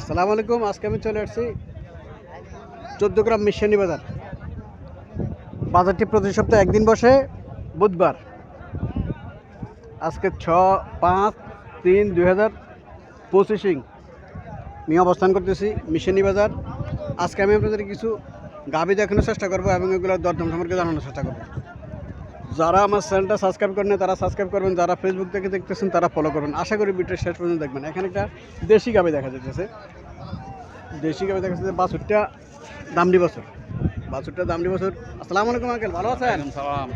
আসসালামু আলাইকুম, আজকে আমি চলে আসছি গ্রাম মিশানি বাজার। বাজারটি প্রতি সপ্তাহে একদিন বসে, বুধবার। আজকে ছ, পাঁচ, তিন, দুই হাজার পঁচিশিং আমি অবস্থান করতেছি মিশানি বাজার। আজকে আমি আপনাদের কিছু গাভি দেখানোর চেষ্টা করব এবং এগুলোর দরদাম সম্পর্কে জানানোর চেষ্টা করব। যারা আমার চ্যানেলটা সাবস্ক্রাইব করেন তারা সাবস্ক্রাইব করবেন যারা ফেসবুক থেকে দেখতেছেন তারা ফলো করবেন। আশা করি ভিডিও শেষ পর্যন্ত দেখবেন। এখানে একটা দেশি গাভি দেখা যাচ্ছে দেশি গাভি দেখা যাচ্ছে বাছুরটা দামডি বছর। বাছুরটা দামডি বছর। আসসালামু আলাইকুম আঙ্কেল ভালো আছেন? সালাম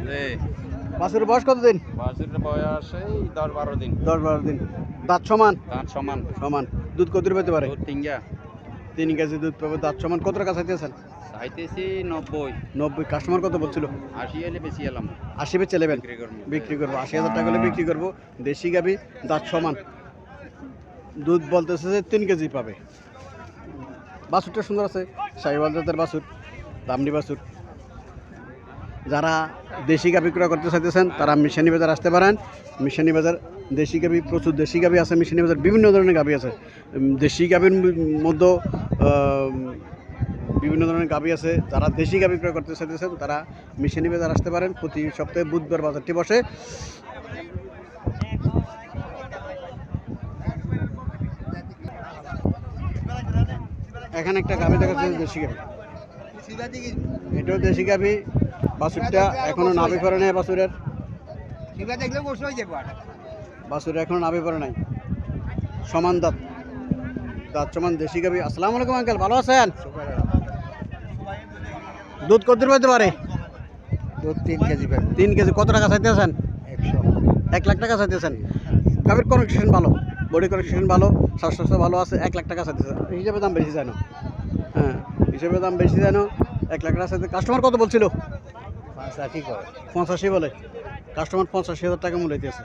বাছুরের বয়স কতদিন? বাসের বয়স এই দশ বারো দিন। দশ বারো দিন। দাঁত সমান? দাঁত সমান। সমান। দুধ কত পেতে পারে? দুধ তিনগা তিন কেজি দুধ পাবে দাঁত সমান কত টাকা চাইতেছেন? চাইতেছি নব্বই। নব্বই কাস্টমার কত বলছিল? আশি এলে বেশি এলাম। আশি বেচে নেবেন? বিক্রি করব। বিক্রি করব। আশি হাজার টাকা হলে বিক্রি করব। দেশি গাবি দাঁত সমান। দুধ বলতেছে যে তিন কেজি পাবে। বাছুরটা সুন্দর আছে। সাইওয়াল জাতের বাছুর দামনি বাছুর। যারা দেশি গাবি ক্রয় করতে চাইতেছেন তারা মিশানি বাজার আসতে পারেন। মিশানি বাজার দেশি গাবি প্রচুর দেশি গাবি আছে। মিশানি বাজার বিভিন্ন ধরনের গাবি আছে। দেশি গাবির মধ্যে বিভিন্ন ধরনের গাবি আছে যারা দেশি গাবি ক্রয় করতে চাইতেছেন তারা মিশানি বাজার আসতে পারেন। প্রতি সপ্তাহে বুধবার বাজারটি বসে। এখানে একটা গাবি দেখা যাচ্ছে দেশি গাবি এটাও দেশি গাবি বাছুরটা এখনও নাভি পড়ে নাই বাছুরের। বাছুরের এখনও নাভি পড়ে নাই। সমান দাঁত। সমান দেশি গাবি। আসসালামু আলাইকুম আঙ্কেল ভালো আছেন? দুধ কত দূর পেতে পারে? দুধ তিন কেজি পাবে তিন কেজি কত টাকা চাইতেছেন? একশো। এক লাখ টাকা চাইতেছেন। গাভীর কনেকশন ভালো বডি কনেকশন ভালো স্বাস্থ্য ভালো আছে এক লাখ টাকা চাইতেছে হিসেবে দাম বেশি জানো? হ্যাঁ হিসেবে দাম বেশি জানো? এক লাখ টাকা চাইতে কাস্টমার কত বলছিল? পঁচাশি বলে। কাস্টমার পঁচাশি হাজার টাকা মূল্য দিয়েছে।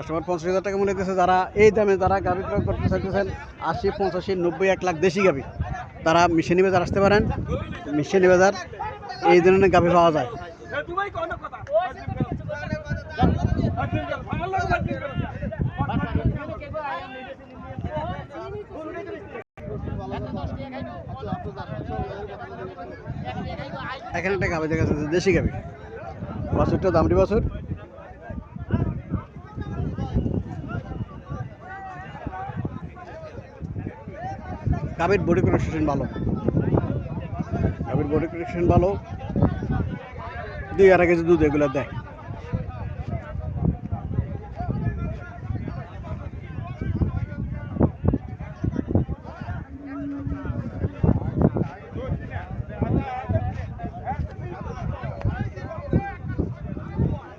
কাস্টমার পঞ্চাশ হাজার টাকা মূল্য দিয়েছে যারা এই দামে যারা গাভী ক্রয় করতে চাইতেছেন, আশি, পঁচাশি, নব্বই, এক লাখ দেশি গাভী তারা মিশানি বাজার আসতে পারেন। মিশানি বাজার, এই ধরনের গাভী পাওয়া যায়। এখানে একটা গাভী দেখা যাচ্ছে দেশি গাভী বাছুরটা দামড়ি বাছুর। গাভীর বডি কন্ডিশন ভালো। গাভীর বডি কন্ডিশন ভালো। দুই আড়াই কেজি দুধ এগুলো দেয়।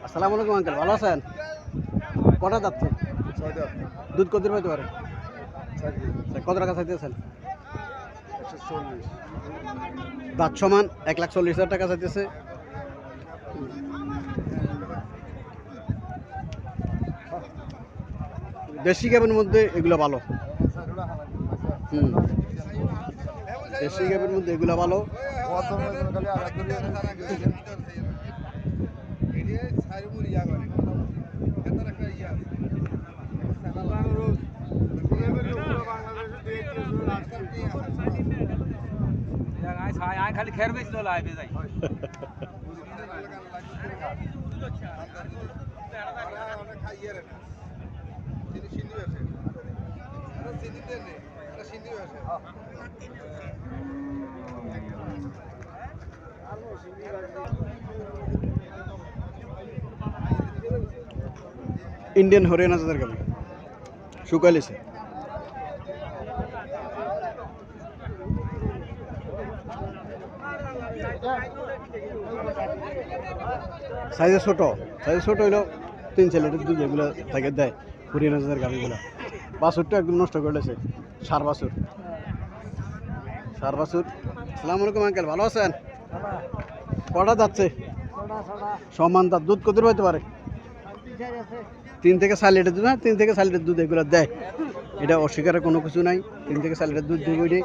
আসসালামু আলাইকুম আঙ্কেল ভালো আছেন? কটা যাচ্ছে? দুধ কত দিন পাইতে পারে? কত টাকা চাইতেছেন? দাঁত সমান এক লাখ চল্লিশ হাজার টাকা চাইতেছে। দেশি ক্যাবের মধ্যে এগুলো ভালো। হুম। দেশি ক্যাবের মধ্যে এগুলো ভালো। খালি ইন্ডিয়ান হরিয়ানা জাতের গাবি শুকাইলেছে। সাইজে ছোটো সাইজে ছোটো হইল তিন ছেলেটের দুধ এগুলো থাকে দেয় হরিয়ানা জাতের গাবিগুলো বাছুরটা একদম নষ্ট করে করেছে সার বাছুর। সার বাছুর। সালাম আলাইকুম, আঙ্কেল, ভালো আছেন? কটা যাচ্ছে? সমান তার দুধ কত পাইতে পারে? তিন থেকে চার লিটার দুধ তিন থেকে চার লিটার দুধ এগুলো দেয়। এটা অস্বীকারের কোনো কিছু নাই। তিন থেকে চার লিটার দুধ দেবে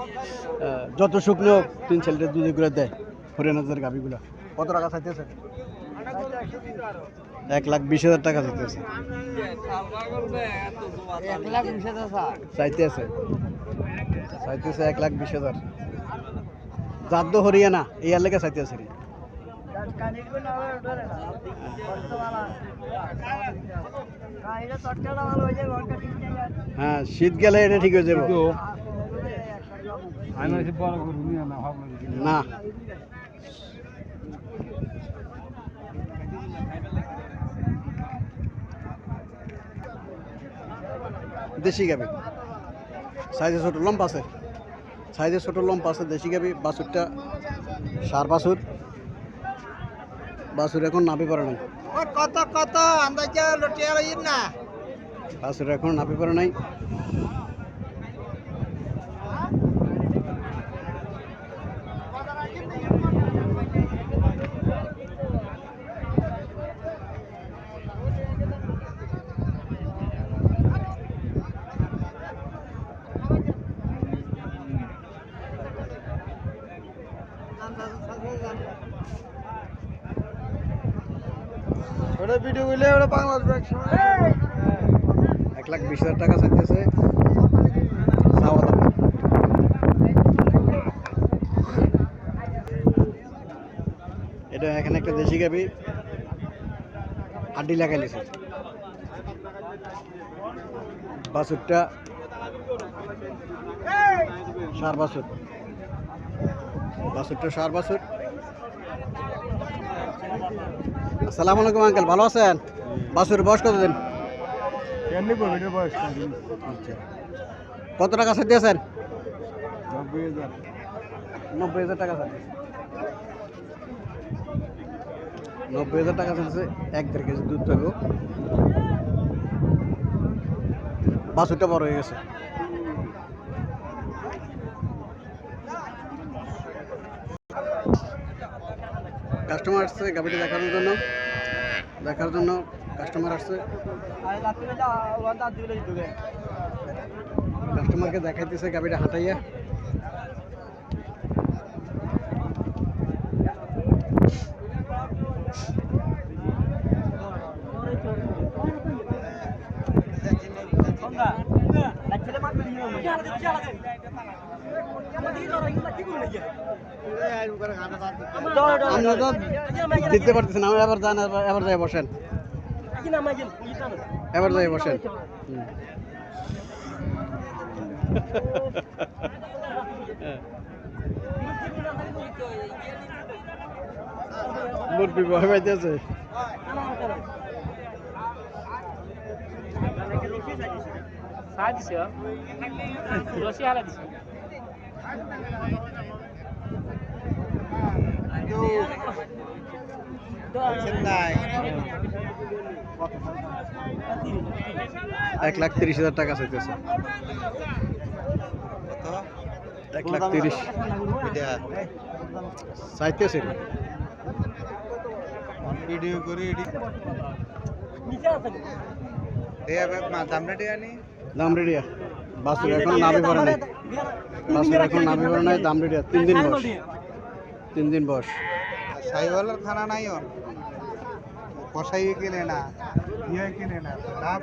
যত শুকনো তিন চার লিটার দুধ এগুলো দেয় হরিয়ানাদের গাভিগুলো কত টাকা চাইতেছে? এক লাখ বিশ হাজার টাকা চাইতেছে। এক লাখ বিশ হাজার স্যার চাইতে আছে চাইতেছে এক লাখ বিশ হাজার। জাদ্দ হরিয়ানা এই আর লেগে চাইতেছে। হ্যাঁ শীত গেলে এটা ঠিক হয়ে যাবে। না। দেশি গাবি। সাইজে ছোটো লম্বা আছে। সাইজে ছোটো লম্বা আছে দেশি গাবি। বাছুরটা সার বাছুর। বাছুর এখন নাপি পারে নাই। কত কত? আমরা লটিয়া না? বাছুর এখন নাপি পারে নাই। ওটা ভিডিও কইলে ওটা বাংলাদেশ এক লাখ বিশ হাজার টাকা চাইতেছে। এটা এখানে একটা দেশি গাবি। হাড্ডি লাগাই লিছে। বাছুরটা। সার বাছুর। বাছুরটা সার বাছুর আসসালামু আলাইকুম আঙ্কেল ভালো আছেন? বাছুর বয়স কত দিন? কেমনি কোভিডের কত টাকা সাথে দিয়েছেন? নব্বই হাজার। টাকা চাইছে নব্বই হাজার টাকা চাইছে এক দেড় কেজি দুধ পাবো বাছুরটা বড় হয়ে গেছে। কাস্টমার আসছে গাড়িটা দেখানোর জন্য দেখার জন্য কাস্টমার আসছে। কাস্টমারকে দেখাইতেছে গাড়িটা হাঁটাইয়া। আমরা তো দিতে পারতেছি না এবার যান এবার এবার যাই বসেন। এবার যাই বসেন। মুরবি ভয় পাইতেছে। এক লাখ তিরিশ হাজার টাকা চাইতেছে। এক লাখ তিরিশ। চাইতেছে ভিডিও করে দাম রেডিয়া বাসুর এখন নামে পড়ে নাই। বাসুর এখন নামে পড়ে নাই দাম রেডিয়া তিন দিন বয়স। তিন দিন বয়স সাইওয়ালার খানা নাই ওর। কষাই কিনে না ইয়ে কিনে না লাভ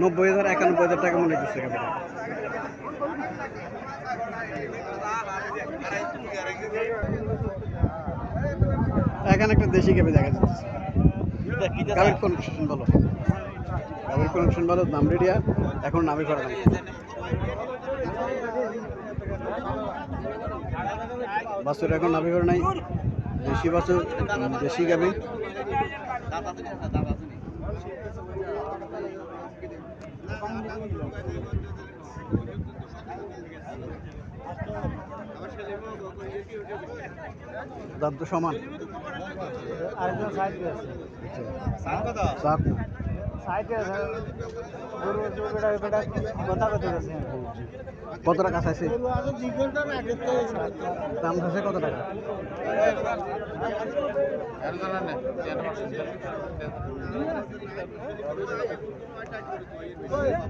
নব্বই হাজার একানব্বই হাজার টাকা মনে দিচ্ছে গাড়িটা এখানে একটা দেশি গাবি দেখা যাচ্ছে। গাবির কনেকশন ভালো গাবির কনেকশন ভালো দাম রেডিয়া এখন নামে করা বাসুর এখন নামে করে নাই দেশি বাসুর উম, দেশি গাবি দাম তো সমান। কত টাকা চাইছে? দাম চাইছে কত টাকা?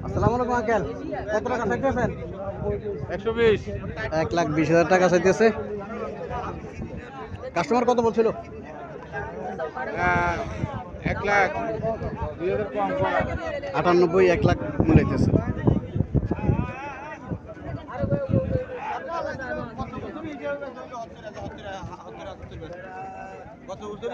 আসসালামু আলাইকুম আঙ্কেল। কত টাকা চাইতেছেন? একশো বিশ। এক লাখ বিশ হাজার টাকা চাইতেছে। কাস্টমার কত বলছিল? এক লাখ আটানব্বই এক লাখ মূলাইতেছে। কত বছর